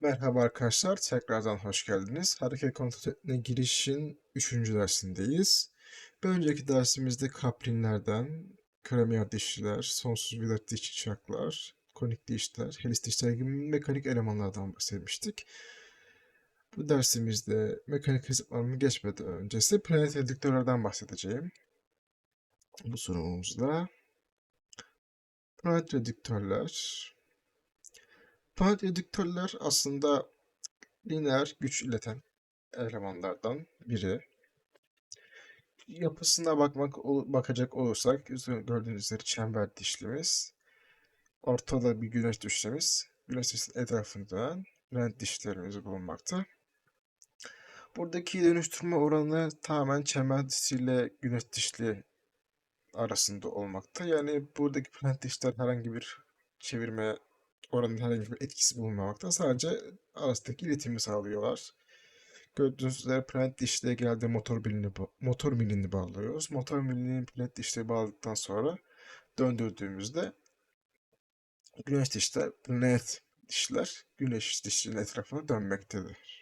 Merhaba arkadaşlar, tekrardan hoş geldiniz. Hareket kontrol etme girişin 3. dersindeyiz. Bir önceki dersimizde kaplinlerden, kremiyer dişliler, sonsuz vida dişli çaklar, konik dişler, helis dişler gibi mekanik elemanlardan bahsetmiştik. Bu dersimizde mekanik hesaplarını geçmeden önce size planet redüktörlerden bahsedeceğim. Bu sunumumuzda planet redüktörler, Planet redüktörler aslında lineer güç ileten elemanlardan biri. Yapısına bakmak bakacak olursak gördüğünüz üzere çember dişlimiz. Ortada bir güneş dişlimiz. Güneş dişinin etrafında rent dişlerimiz bulunmakta. Buradaki dönüştürme oranı tamamen çember dişiyle güneş dişli arasında olmakta. Yani buradaki plant dişler herhangi bir çevirme oranın herhangi bir etkisi bulunmamakta. Sadece arasındaki iletimi sağlıyorlar. Gördüğünüz üzere plant dişliğe geldi motor milini, motor milini bağlıyoruz. Motor milini plant dişliğe bağladıktan sonra döndürdüğümüzde güneş dişler, planet dişler güneş dişliğinin etrafına dönmektedir.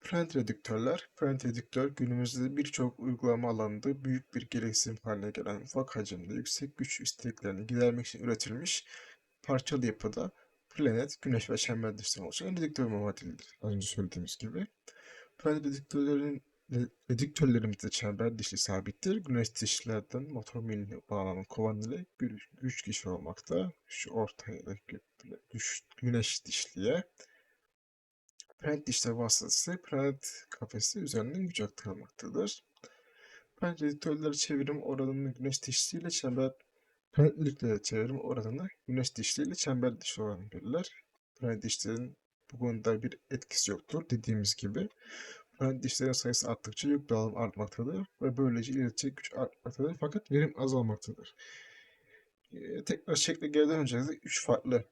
Print redüktörler, print redüktör günümüzde birçok uygulama alanında büyük bir gereksinim haline gelen ufak hacimde yüksek güç isteklerini gidermek için üretilmiş parçalı yapıda planet, güneş ve çember dışından oluşan redüktör modelidir. Az önce söylediğimiz gibi. Planet redüktörlerin redüktörlerimizde çember dişli sabittir. Güneş dişlerden motor milini bağlanan kovan ile güç kişi olmakta. Şu ortaya güç, güneş dişliye Prent dişler vasıtasıyla prent kafesi üzerinden güç aktarılmaktadır. Prent editörleri çevirim oranını güneş dişliğiyle çember prentlikleri çevirim oranını güneş dişliğiyle çember dişli oranı belirler. Prent dişlerin bu konuda bir etkisi yoktur. Dediğimiz gibi prent dişlerin sayısı arttıkça yük dağılım artmaktadır ve böylece iletecek güç artmaktadır fakat verim azalmaktadır. Ee, tekrar şekle gelden önce 3 farklı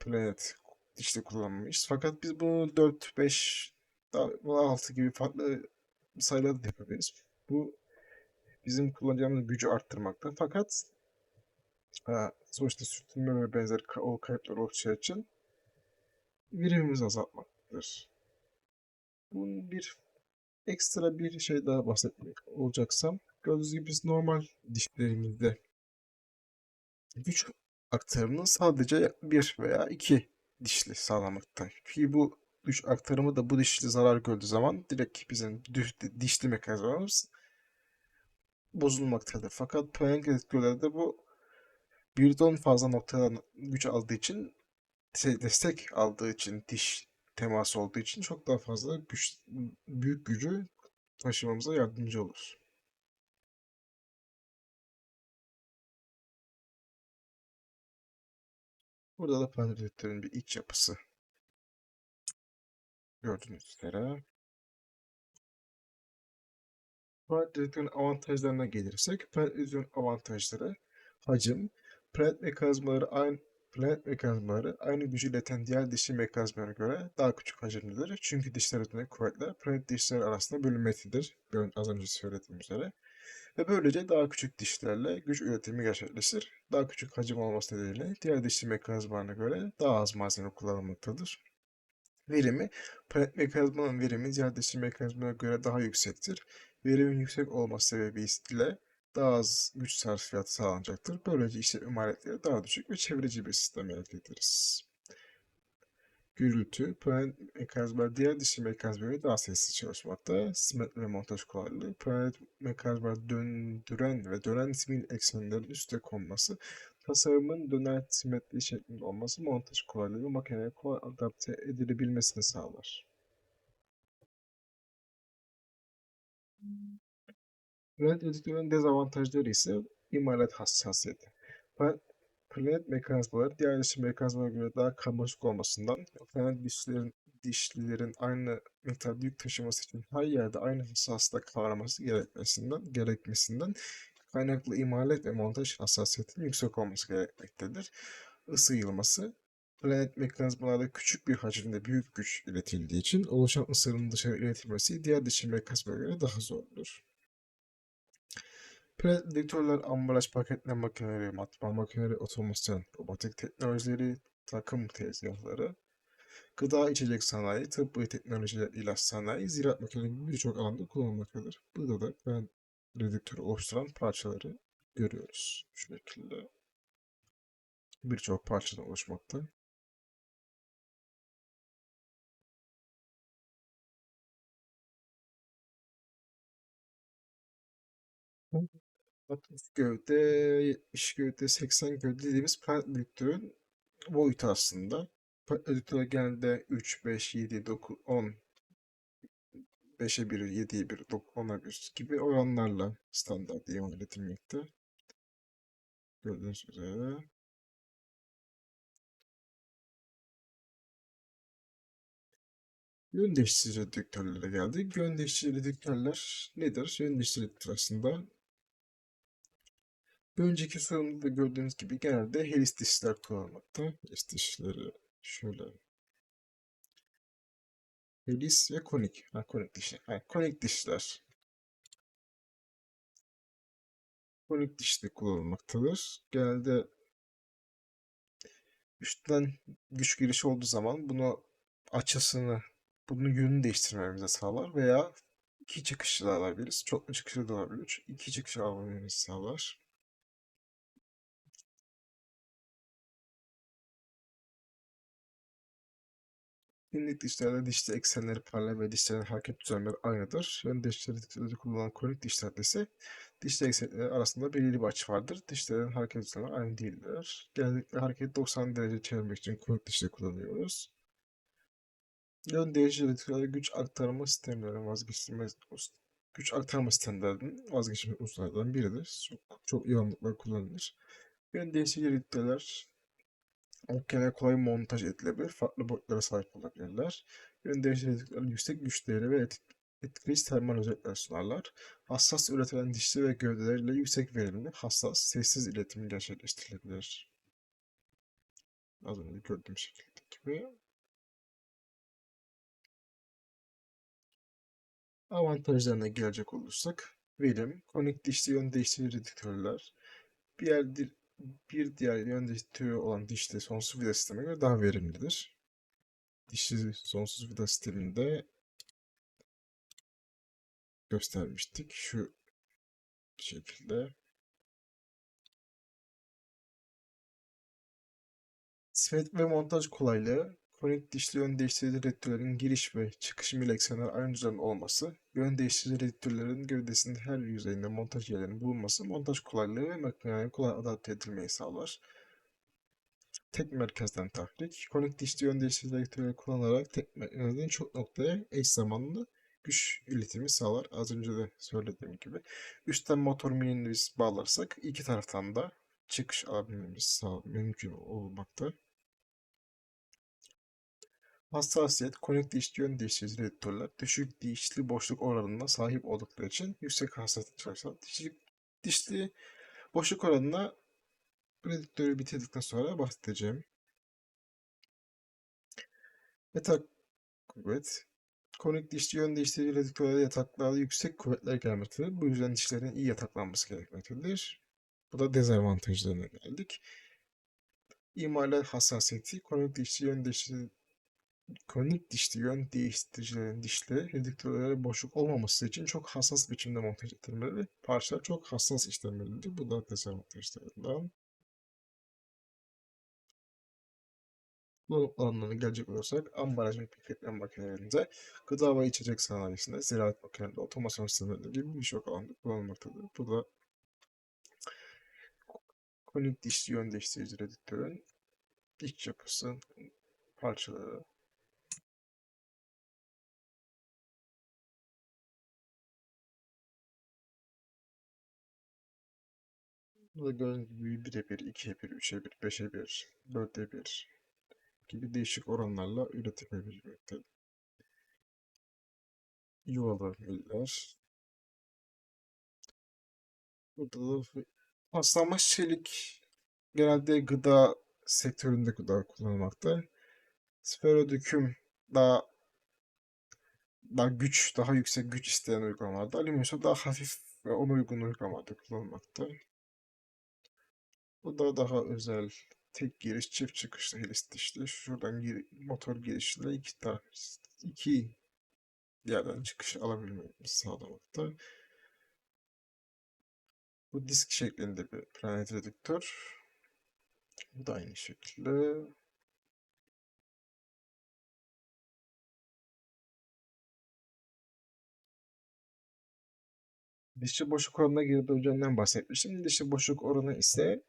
planet işte kullanmış. Fakat biz bunu 4, 5, 6 gibi farklı sayılarda da yapabiliriz. Bu bizim kullanacağımız gücü arttırmakta. Fakat ha, sonuçta sürtünme ve benzer o kayıplar olacağı için verimimizi azaltmaktadır. Bunun bir ekstra bir şey daha bahsetmek olacaksam gördüğünüz gibi biz normal dişlerimizde güç aktarımının sadece bir veya iki dişli sağlamakta. Ki bu güç aktarımı da bu dişli zarar gördüğü zaman direkt bizim dişli mekanizmamız bozulmaktadır. Fakat Planck etkileri bu birden fazla noktadan güç aldığı için destek aldığı için diş teması olduğu için çok daha fazla güç, büyük gücü taşımamıza yardımcı olur. Burada da panelitlerin bir iç yapısı. Gördüğünüz üzere. Panelitlerin avantajlarına gelirsek, panelitlerin avantajları hacim, planet mekanizmaları aynı planet mekanizmaları aynı gücü ileten diğer dişli mekanizmalara göre daha küçük hacimlidir. Çünkü dişler üzerinde kuvvetler planet dişleri arasında bölünmektedir. Az önce söylediğim üzere ve böylece daha küçük dişlerle güç üretimi gerçekleşir. Daha küçük hacim olması nedeniyle diğer dişli mekanizmalarına göre daha az malzeme kullanılmaktadır. Verimi, palet mekanizmanın verimi diğer dişli mekanizmalara göre daha yüksektir. Verimin yüksek olması sebebiyle daha az güç sarfiyatı sağlanacaktır. Böylece işletme maliyetleri daha düşük ve çevreci bir sistem elde ederiz gürültü, planet mekanizmalar diğer dişi mekanizmaları daha sessiz çalışmakta. Simetri ve montaj kolaylığı, planet mekanizmaları döndüren ve dönen simil eksenlerin üste konması, tasarımın döner simetri şeklinde olması montaj kolaylığı ve makineye kolay adapte edilebilmesini sağlar. Planet editörün dezavantajları ise imalat hassasiyeti. Planet Planet mekanizmaları diğer dişli mekanizmalara göre daha karmaşık olmasından planet dişlerin, dişlilerin aynı miktarda yük taşıması için her yerde aynı hassaslıkta kavraması gerekmesinden, gerekmesinden kaynaklı imalat ve montaj hassasiyetinin yüksek olması gerekmektedir. Isı yılması planet mekanizmalarda küçük bir hacimde büyük güç iletildiği için oluşan ısının dışarı iletilmesi diğer dişli mekanizmalara göre daha zordur. Prediktöller, ambalaj paketleme makineleri, matbaa makineleri, otomasyon, robotik teknolojileri, takım tezgahları, gıda içecek sanayi, ve teknolojiler, ilaç sanayi, ziraat makineleri gibi birçok alanda kullanılmaktadır. Burada da ben redüktörü oluşturan parçaları görüyoruz. Şu şekilde birçok parçadan oluşmakta. Altmış gövde, 70 gövde, 80 gövde dediğimiz plant redüktörün boyutu aslında. Plant redüktörler genelde 3, 5, 7, 9, 10, 5'e 1, 7'ye 1, 10'a 1 gibi oranlarla standart imal edilmekte. Gördüğünüz üzere. Yön değiştirici redüktörlere geldik. Yön değiştirici redüktörler nedir? Yön değiştirici aslında bir önceki sorumda da gördüğünüz gibi genelde helis dişler kullanılmakta. Helis dişleri şöyle helis ve konik. Ha, konik dişler. Ha, konik dişler. Konik dişli kullanılmaktadır. Genelde üstten güç girişi olduğu zaman bunu açısını, bunun yönünü değiştirmemize sağlar veya iki çıkışlı da alabiliriz. Çoklu çıkışlı da alabilir. İki çıkışlı almamızı sağlar. Günlük dişlerde dişli eksenleri paralel ve dişlerin hareket düzenleri aynıdır. Yön dişleri kullanılan konik dişlerde ise dişli eksenleri arasında belirli bir açı vardır. Dişlerin hareket düzenleri aynı değildir. Genellikle hareketi 90 derece çevirmek için konik dişli kullanıyoruz. Yön değiştirici güç aktarma sistemlerinin vazgeçilmez güç aktarma sistemlerinin vazgeçilmez unsurlardan biridir. Çok çok yoğunlukla kullanılır. Yön değiştirici Okyan'a kolay montaj edilebilir. Farklı boyutlara sahip olabilirler. Yön değiştiricileri yüksek güç değeri ve etkileyici termal özellikler sunarlar. Hassas üretilen dişli ve gövdeleriyle yüksek verimli, hassas, sessiz iletimi gerçekleştirilebilir. Az önce gördüğüm şekilde gibi. Avantajlarına gelecek olursak, verim, konik dişli yön değiştirici redüktörler, bir yer bir diğer yönde türü olan dişli sonsuz vida sistemine göre daha verimlidir. Dişli sonsuz vida sisteminde göstermiştik. Şu şekilde. Simetrik ve montaj kolaylığı Konik dişli yön değiştirici rektörlerin giriş ve çıkış mil eksenler aynı düzenli olması, yön değiştirici rektörlerin gövdesinin her yüzeyinde montaj yerlerinin bulunması montaj kolaylığı ve makineye kolay adapte edilmeyi sağlar. Tek merkezden tahrik, konik dişli yön değiştirici rektörleri kullanarak tek merkezden çok noktaya eş zamanlı güç iletimi sağlar. Az önce de söylediğim gibi. Üstten motor minini bağlarsak iki taraftan da çıkış alabilmemiz mümkün olmakta. Hassasiyet, konik dişli yön değiştirici redüktörler düşük dişli boşluk oranına sahip oldukları için yüksek hassasiyet çalışan dişli, dişli boşluk oranına redüktörü bitirdikten sonra bahsedeceğim. Yatak kuvvet. Konik dişli yön değiştirici redüktörlerde yataklarda yüksek kuvvetler gelmektedir. Bu yüzden dişlerin iyi yataklanması gerekmektedir. Bu da dezavantajlarına geldik. İmalat hassasiyeti, konik dişli yön değiştirici Kronik dişli yön değiştiricilerin dişleri redüktörlere boşluk olmaması için çok hassas biçimde montaj edilmeli. Parçalar çok hassas işlenmelidir. Bu da dezavantajlarından. Kullanım alanlarına gelecek olursak ambalaj ve paketleme makinelerinde, gıda ve içecek sanayisinde, ziraat makinelerinde, otomasyon sistemlerinde gibi birçok alanda kullanılmaktadır. Bu da konik dişli yön değiştirici redüktörün iç yapısı, parçaları, Burada gördüğünüz gibi 1'e 1, 2'ye 1, 3'e 1, 5'e 1, 4'e 1 gibi değişik oranlarla üretilebilmekte. Yuvalı miller. Burada da paslanmaz çelik genelde gıda sektöründe gıda kullanılmakta. Sferodüküm daha daha güç, daha yüksek güç isteyen uygulamalarda, alüminyum daha hafif ve ona uygun uygulamalarda kullanılmakta. Bu da daha özel tek giriş çift çıkışlı helis dişli. Şuradan gir, motor girişiyle iki taraf iki yerden çıkış alabilmemizi sağlamakta. Bu disk şeklinde bir planet redüktör. Bu da aynı şekilde. Dişli boşluk oranına geri döneceğinden bahsetmiştim. Dişli boşluk oranı ise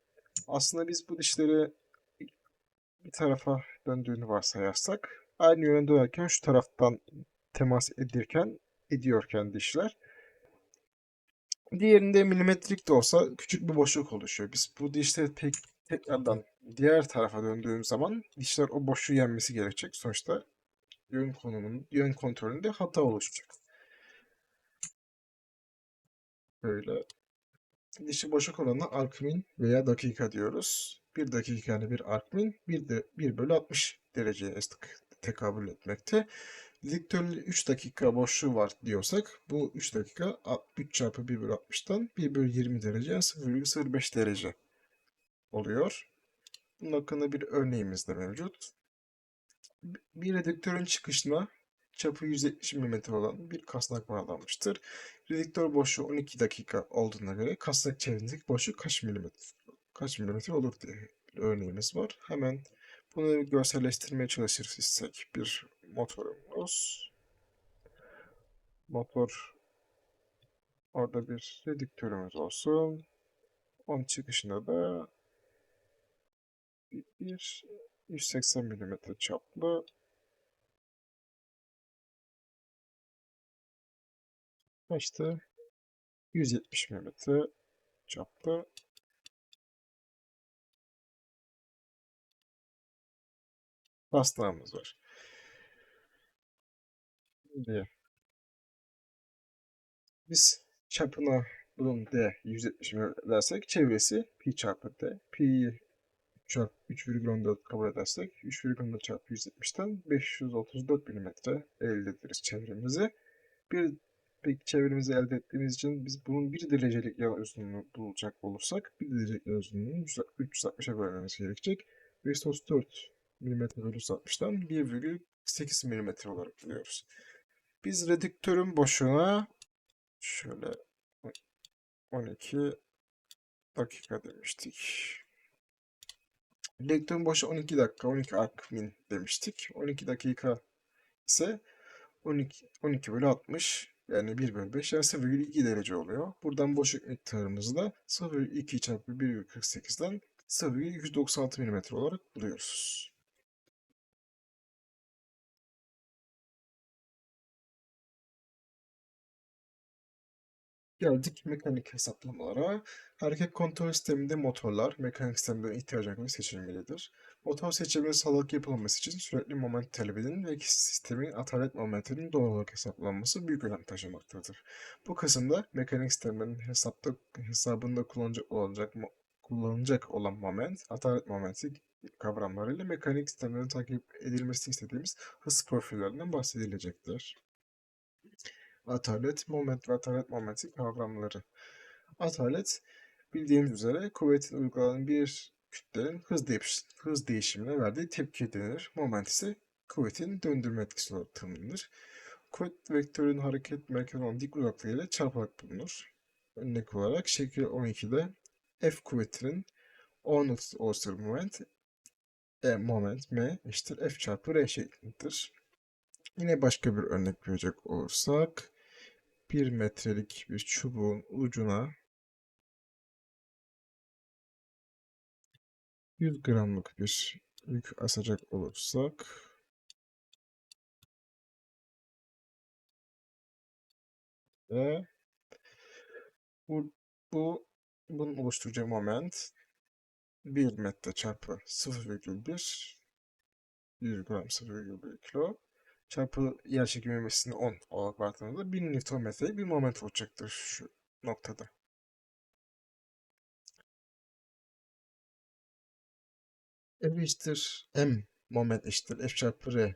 aslında biz bu dişleri bir tarafa döndüğünü varsayarsak aynı yöne dönerken şu taraftan temas edirken ediyorken dişler diğerinde milimetrik de olsa küçük bir boşluk oluşuyor. Biz bu dişleri tek, tekrardan diğer tarafa döndüğümüz zaman dişler o boşluğu yenmesi gerekecek. Sonuçta yön konumunun, yön kontrolünde hata oluşacak. Böyle. Dişi boşluk oranına arkmin veya dakika diyoruz. Bir dakika yani bir arkmin, bir de 1 bölü 60 dereceye tekabül etmekte. Diktörün 3 dakika boşluğu var diyorsak bu 3 dakika 3 çarpı 1 bölü 60'tan 1 bölü 20 derece yani 0,05 derece oluyor. Bunun hakkında bir örneğimiz de mevcut. Bir redüktörün çıkışına çapı 170 mm olan bir kasnak bağlanmıştır. Redüktör boşluğu 12 dakika olduğuna göre kasnak çevresindeki boşluk kaç milimetre kaç milimetre olur diye bir örneğimiz var. Hemen bunu görselleştirmeye çalışırız istek bir motorumuz. Motor orada bir redüktörümüz olsun. Onun çıkışında da bir 180 mm çaplı işte 170 mm çaplı Taslağımız var. Şimdi biz çapına bunun D 170 dersek çevresi pi çarpı D. Pi'yi çarpı 3,14 kabul edersek 3,14 çarpı 170'ten 534 mm elde ederiz çevremizi. Bir peki çevremizi elde ettiğimiz için biz bunun 1 derecelik yan uzunluğunu bulacak olursak 1 derecelik yan uzunluğunu 360'a bölmemiz gerekecek. 534 mm bölü 160'dan 1,8 mm olarak buluyoruz. Biz redüktörün boşluğuna şöyle 12 dakika demiştik. Redüktörün boşluğu 12 dakika, 12 arc min demiştik. 12 dakika ise 12, 12 bölü 60 yani 1 bölü 5 yani 0,2 derece oluyor. Buradan boşluk miktarımızı da 0,2 çarpı 1,48'den 0,196 mm olarak buluyoruz. Geldik mekanik hesaplamalara. Hareket kontrol sisteminde motorlar, mekanik sistemde ihtiyaca göre seçilmelidir. Motor seçiminin sağlıklı yapılması için sürekli moment talebinin ve sistemin atalet momentinin doğru olarak hesaplanması büyük önem taşımaktadır. Bu kısımda mekanik sistemlerin hesapta, hesabında kullanacak olacak kullanılacak olan moment, atalet momenti kavramlarıyla mekanik sistemlerin takip edilmesini istediğimiz hız profillerinden bahsedilecektir. Atalet, moment ve atalet momenti kavramları. Atalet, bildiğimiz üzere kuvvetin uygulanan bir kütlenin hız, değiş hız değişimine verdiği tepki denir. Moment ise kuvvetin döndürme etkisi olarak tanımlanır. Kuvvet vektörün hareket merkezi olan dik uzaklığı ile çarparak bulunur. Örnek olarak şekil 12'de F kuvvetinin O noktası oluşturduğu moment E moment M eşittir F çarpı R şeklindedir. Yine başka bir örnek verecek olursak 1 metrelik bir çubuğun ucuna 100 gramlık bir yük asacak olursak ve bu, bu bunun oluşturacağı moment 1 metre çarpı 0,1 100 gram 0,1 kilo çarpı yer çekimi ivmesini 10 olarak baktığımızda 1000 Nm bir moment olacaktır şu noktada. F eşittir M moment eşittir F çarpı R.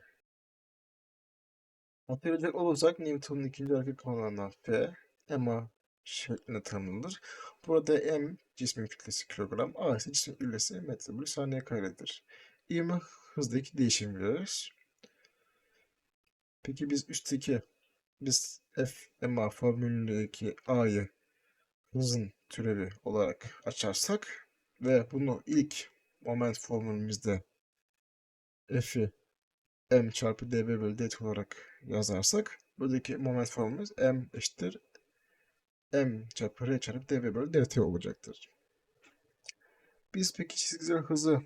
Hatırlayacak olursak Newton'un ikinci hareket kanunundan F, M'a şeklinde tanımlanır. Burada m cismin kütlesi kilogram, a ise cismin kütlesi metre bölü saniye karedir. İvme hızdaki değişim biliriz. Peki biz üstteki biz f ma formülündeki a'yı hızın türevi olarak açarsak ve bunu ilk moment formülümüzde f'i m çarpı dv bölü dt olarak yazarsak buradaki moment formülümüz m eşittir m çarpı r çarpı dv bölü dt olacaktır. Biz peki çizgisel hızı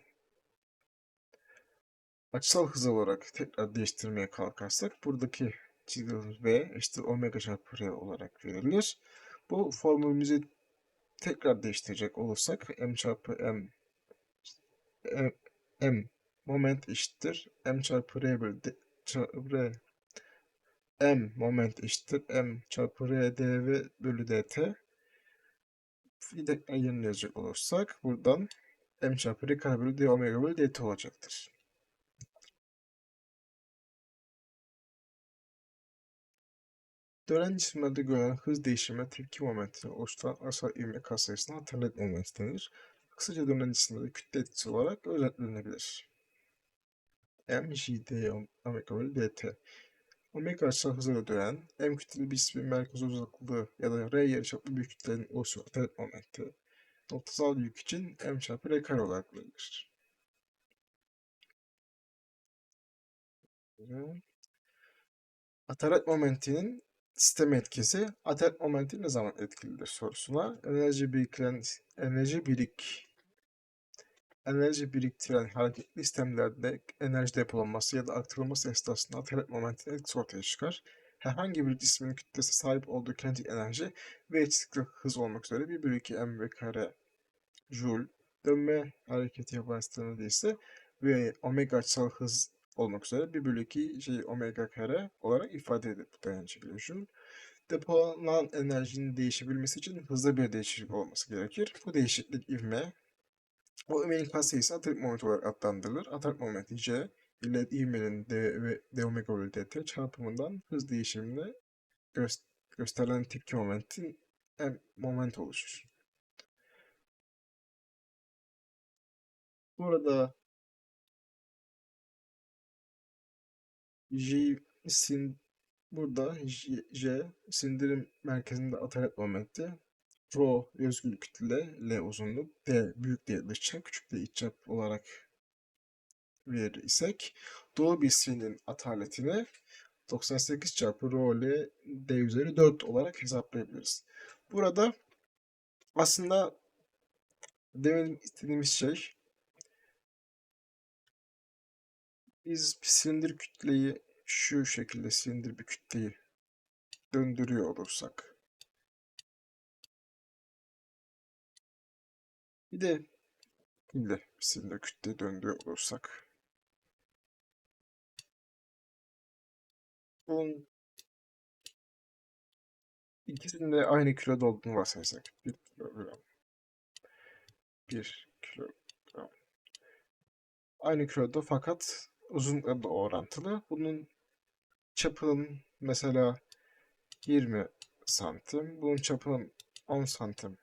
açısal hız olarak tekrar değiştirmeye kalkarsak buradaki çizgi hız v eşittir omega çarpı r olarak verilir. Bu formülümüzü tekrar değiştirecek olursak m çarpı m m, m moment eşittir m çarpı r bölü çarpı r m moment eşittir m çarpı r dv bölü dt yerine yazacak olursak buradan m çarpı r kare bölü d omega bölü dt olacaktır. Dönen cisimlerde görülen hız değişimine tepki momentine oluşturan asal ivme katsayısına alternatif moment denir. Kısaca dönen cisimlerde kütle etkisi olarak özetlenebilir. M, J, D, omega bölü dt. Omega açısal hızla dönen, M kütleli bir cismin merkez uzaklığı ya da R yarıçaplı büyük kütlenin oluşu alternatif momenti. Noktasal yük için M çarpı R kare olarak verilir. Ataret momentinin sistem etkisi atak momenti ne zaman etkilidir sorusuna enerji biriken enerji birik enerji biriktiren hareketli sistemlerde enerji depolanması ya da aktarılması esnasında atalet momentinin etkisi ortaya çıkar. Herhangi bir cismin kütlesi sahip olduğu kinetik enerji ve eşitlikli hız olmak üzere 1 bölü 2 m v kare joule dönme hareketi yapan sistemde ise ve omega açısal hız olmak üzere 1 bölü 2 j omega kare olarak ifade edilir bu dayanıcı joule. Depolanan enerjinin değişebilmesi için hızlı bir değişiklik olması gerekir. Bu değişiklik ivme, o ivmenin katsayısı atak moment olarak adlandırılır. Atak momenti c ile ivmenin d ve d omega bölü dt çarpımından hız değişimine gö gösterilen tepki momentin m moment oluşur. Burada J sin Burada J, J sindirim merkezinde atalet momenti, Rho özgül kütle, L uzunluk, D büyük D dışçap, küçük D iççap olarak verir isek doğu bisinin ataletini 98 çarpı Rho L D üzeri 4 olarak hesaplayabiliriz. Burada aslında demin istediğimiz şey biz silindir kütleyi şu şekilde silindir bir kütleyi döndürüyor olursak. Bir de pille silindir kütleyi döndürüyor olursak. Bunun ikisinin de aynı kiloda olduğunu varsayarsak. 1 kilogram. 1 kilogram. Aynı kiloda fakat uzunlukları da orantılı. Bunun çapının mesela 20 santim, bunun çapının 10 santim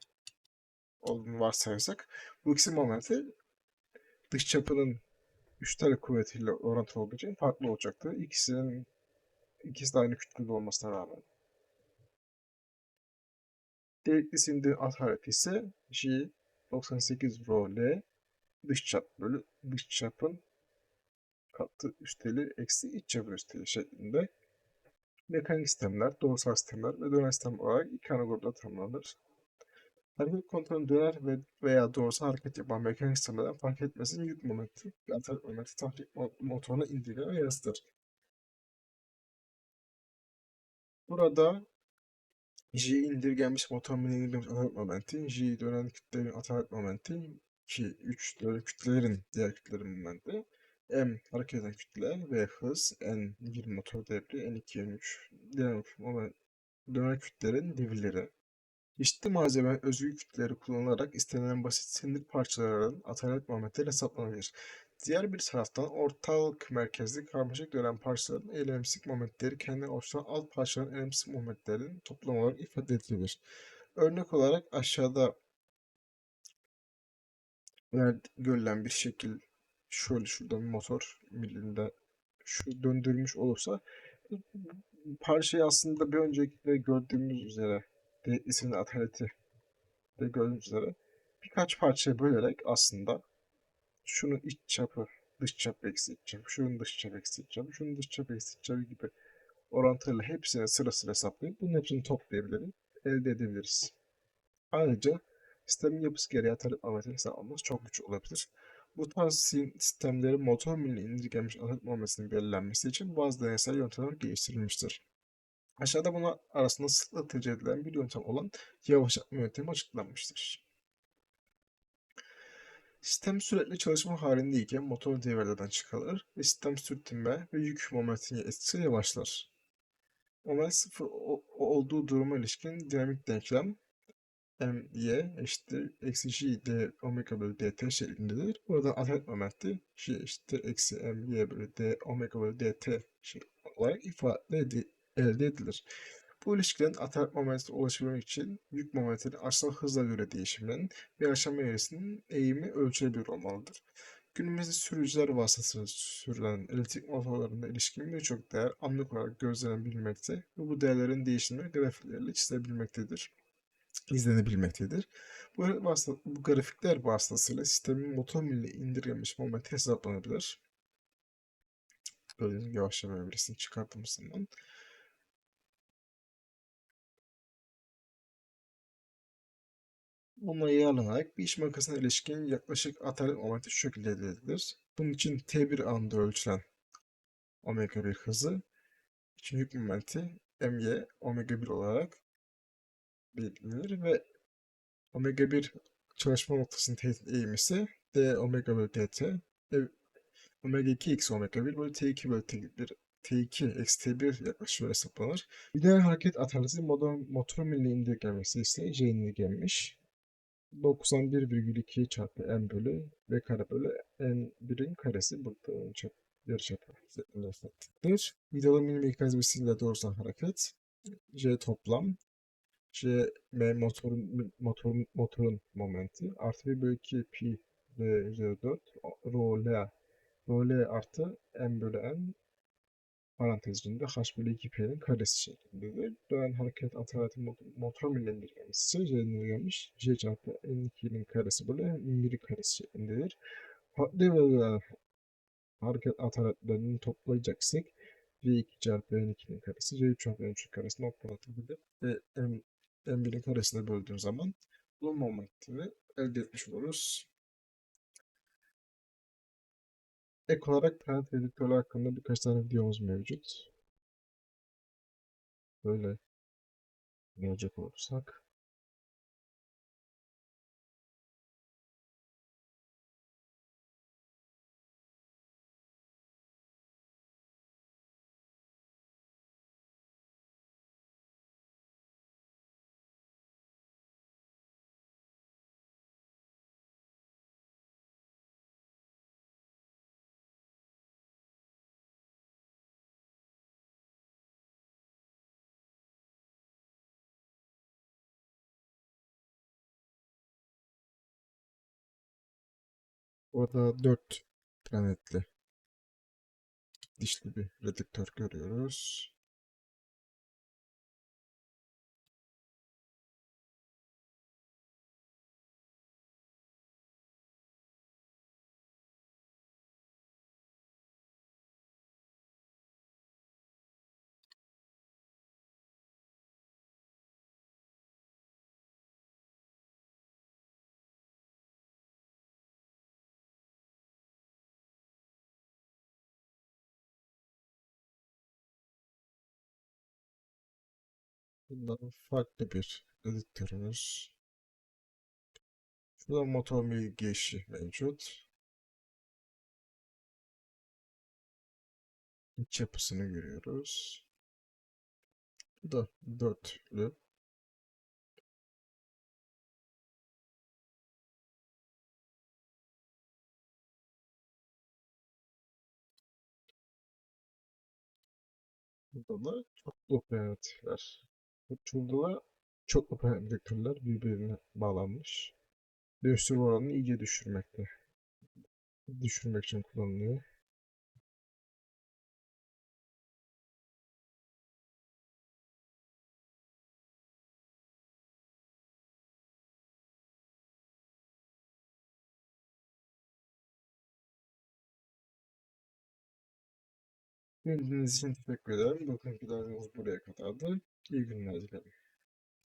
olduğunu varsayarsak bu ikisi momenti dış çapının 3 tane kuvvetiyle orantılı olduğu için farklı olacaktır. İkisinin ikisi de aynı kütlede olmasına rağmen. Delikli sindirin atareti ise J 98 rho L dış çap bölü dış çapın katı üsteli eksi iç çapı üsteli şeklinde mekanik sistemler, doğrusal sistemler ve döner sistem olarak iki ana grupta tanımlanır. Hareket kontrolün döner ve veya doğrusal hareket yapan mekanik sistemlerden fark etmesinin yük momenti ve atak momenti tahrik motoruna indirgeme yarısıdır. Burada J indirgenmiş motorun indirgenmiş atak momenti, J dönen kütlelerin atak momenti, 2, 3 dönen kütlelerin diğer kütlelerin momenti, M hareket eden kütle ve hız N bir motor devri N2 N3 diğer moment döner kütlelerin devirleri. İşte malzeme özgü kütleleri kullanılarak istenilen basit silindir parçalarının atalet momentleri hesaplanabilir. Diğer bir taraftan ortalık merkezli karmaşık dönen parçaların eylemsizlik momentleri kendine oluşturan alt parçaların eylemsizlik momentlerinin toplamı olarak ifade edilir. Örnek olarak aşağıda görülen bir şekil şöyle şuradan motor milinde şu döndürmüş olursa parçayı aslında bir önceki gördüğümüz üzere de isimli ataleti de gördüğümüz üzere birkaç parçaya bölerek aslında şunun iç çapı dış çap eksi iç çapı, şunun dış çap eksi iç çapı, şunun dış çap eksi iç çapı gibi orantılarla hepsini sıra sıra hesaplayıp bunun hepsini toplayabiliriz, elde edebiliriz. Ayrıca sistemin yapısı gereği atarım amatör hesaplanması çok güç olabilir. Bu tarz si- sistemlerin motor milli indirgenmiş atarım olmasının belirlenmesi için bazı deneysel yöntemler geliştirilmiştir. Aşağıda buna arasında sıklıkla tercih edilen bir yöntem olan yavaşlatma yöntemi açıklanmıştır. Sistem sürekli çalışma halindeyken motor devrelerden çıkarılır ve sistem sürtünme ve yük momentinin etkisi yavaşlar. Moment sıfır olduğu duruma ilişkin dinamik denklem m y eşittir eksi j d omega bölü dt şeklindedir. Buradan atalet momenti j eşittir eksi m y bölü d omega bölü dt olarak ifade edi- elde edilir. Bu ilişkilerin atalet momentine ulaşabilmek için yük momentinin açısal hızla göre değişiminin ve aşama eğrisinin eğimi ölçülebilir olmalıdır. Günümüzde sürücüler vasıtasıyla sürülen elektrik motorlarında ilişkin birçok değer anlık olarak gözlenebilmekte ve bu değerlerin değişimleri grafiklerle çizilebilmektedir izlenebilmektedir. Bu, bu grafikler vasıtasıyla sistemin motor milli indirgenmiş momenti hesaplanabilir. Böyle yavaşlama evresini çıkartmasından. Buna yararlanarak bir iş makasına ilişkin yaklaşık atalet momenti şu şekilde elde edilir. Bunun için T1 anda ölçülen omega 1 hızı için yük momenti my omega 1 olarak belirlenir ve omega 1 çalışma noktasının teğet eğimi ise d omega bölü dt ve omega 2 eksi omega 1 bölü t2 bölü t1 t2 eksi t1 yaklaşımı hesaplanır. Lineer hareket ataleti motor, motor milli indirgemesi ise c indirgenmiş. 91,2 çarpı n bölü v kare bölü n1'in karesi. Burada çap, yarıçapı şeklinde hesaplanır. Vidalı milim mekanizmasıyla doğrudan hareket. c toplam. C M motorun motorun motorun momenti. Artı 1 bölü 2 pi v üzeri 4 rho l. Rho l artı m bölü n parantez içinde h bölü 2 pi'nin karesi şeklindedir. Dönen hareket ataletinin motor, millendirgemesi ise c çarpı n2'nin karesi bölü n1 karesi şeklindedir. Farklı devreler hareket ataletlerini toplayacaksak v2 çarpı n2'nin karesi c3 çarpı n3'ün karesi noktalatılır ve m m1'in karesine böldüğüm zaman bu momentini elde etmiş oluruz. Ek olarak parent editörü hakkında birkaç tane videomuz mevcut. Böyle gelecek olursak. Orada 4 planetli dişli bir redüktör görüyoruz. Bundan farklı bir redüktörümüz. Şurada motor bir girişi mevcut. İç yapısını görüyoruz. Bu da dörtlü. Burada da çoklu planetler. Bu Şurada da Çoklu panel dedektörler birbirine bağlanmış. Dönüştürme oranını iyice düşürmekte. Düşürmek için kullanılıyor. Dinlediğiniz için teşekkür ederim. Bugünkü dersimiz buraya kadardı. even